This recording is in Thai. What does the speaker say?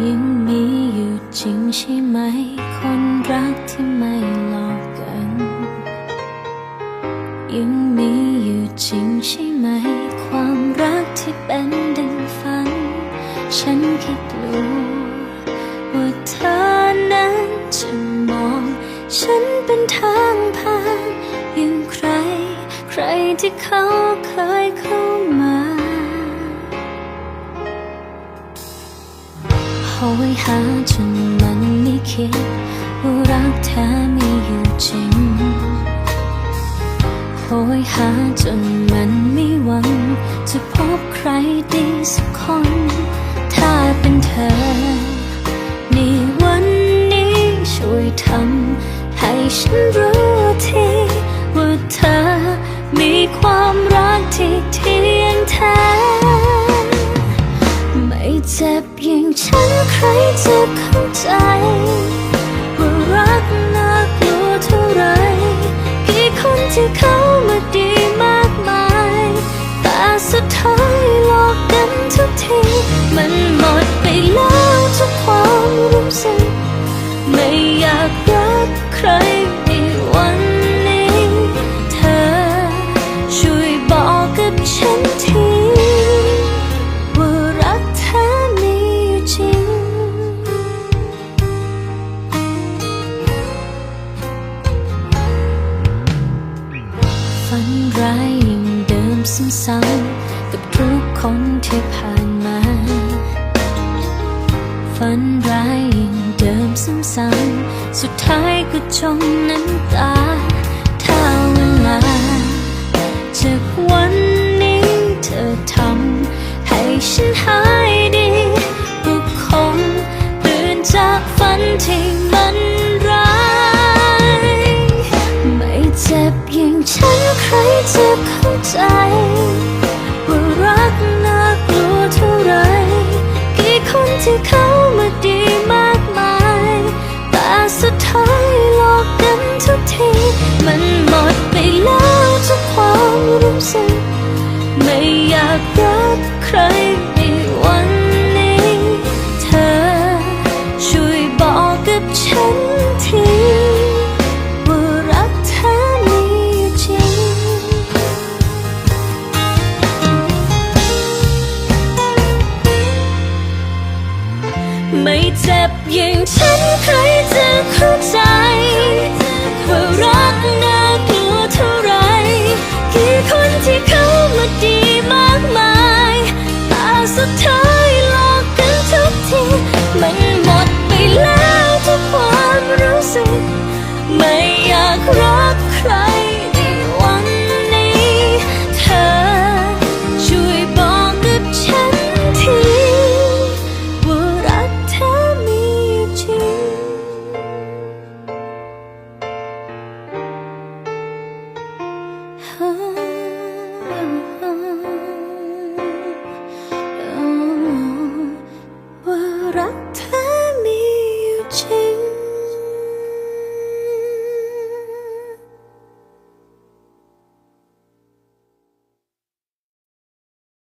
ยังมีอยู่จริงใช่ไหม คนรักที่ไม่หลอกกัน ยังมีอยู่จริงใช่ไหม ความรักที่เป็นดังฝัน ฉันค่กลัวว่าเธอนั้นจะมอง ฉันเป็นทางผ่านย่างใคร ใครที่เขาเคยเข้า ยหาจนมันไม่คิด ว่ารักแท้มีอยู่จริงโหยหาจนมันไม่หวัง จะพบใครดีสักคน ถ้าเป็นเธอ ในวันนี้ช่วยทำให้ฉันรู้ทีว่าเธอมีความรักที่เที่ยงแท้ไม่เจ็บย ครจะเข้าใจ ว่ารักน่ากลัวเท่าไรกี่คนที่เขามาดีมากมาย แต่สุดท้ายหลอกกันทุกที มันหมดไปแล้วทุกความรู้สึก ฝันร้ายอย่างเดิมซ้ำๆกับทุกคนที่ผ่านมา ฝันร้ายอย่างเดิมซ้ำๆสุดท้ายก็จมน้ำตาถ้าเวลาจากวันนี้เธอทำให้ฉันหา จ็บอย่างฉันใครจะเข้าใจ ว่ารักน่ากลัวเท่าไรกี่คนที่เขามาดีมากมายแต่สุดท้ายหลอกกันทุกทีมันหมดไปแล้วทุกความรู้สึก ไม่อยากรักใคร রাধা